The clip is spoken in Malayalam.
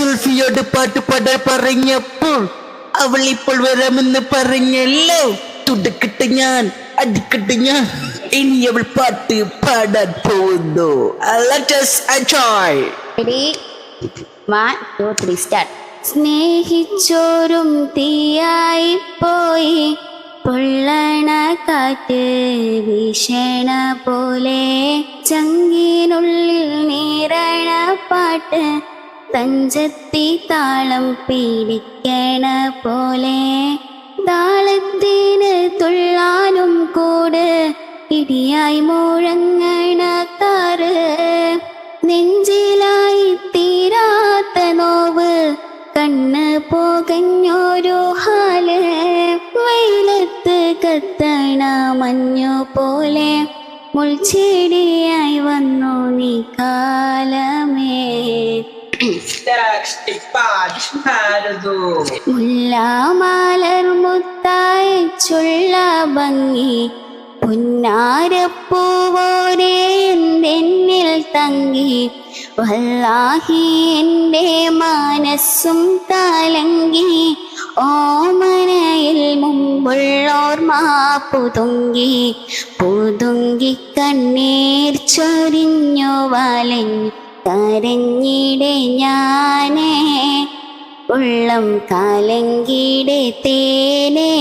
സുൽഫിയോട് പാട്ട് പാടാൻ പറഞ്ഞപ്പോൾ അവൾ ഇപ്പോൾ വരാമെന്ന് പറഞ്ഞല്ലോ. തുടക്കിട്ട് ഞാൻ അടിക്കട്ടെ ഞാൻ. ഇനി അവൾ പാട്ട് പാടാൻ പോകുന്നു. Let us enjoy. സ്നേഹിച്ചോരും തീയായി പോയി. പൊള്ളണ കാറ്റ് വിഷണ പോലെ. ചങ്ങിനുള്ളിൽ നീരണ പാട്ട് തഞ്ചത്തി താളം പീഡിക്കണ പോലെ താളത്തിന് തുള്ളാനും കൂട് ഇടിയായി മുഴങ്ങണ താറ്. നെഞ്ചിലായി തീരാത്ത നോവ് കണ്ണ് പോകഞ്ഞൊരു ഹാൽ. വെയിലത്ത് കത്തണ മഞ്ഞു പോലെ മുൾച്ചെടിയായി വന്നു നീ കാലമേ. മുല്ലാമാലർ മുത്തായിച്ചുള്ള ഭംഗി പുന്നാരപ്പൂവോരെ തങ്ങി വല്ലാഹി എന്റെ മനസ്സും കലങ്കി ഓമനയിൽ മുമ്പുള്ളോർമ്മ പുതുങ്കി പുതുങ്കി കണ്ണീർ ചൊരിഞ്ഞു വലഞ്ഞു കരഞ്ഞിടെ ഞാനേ ഉള്ളം കാലങ്കിടെ തേനേ.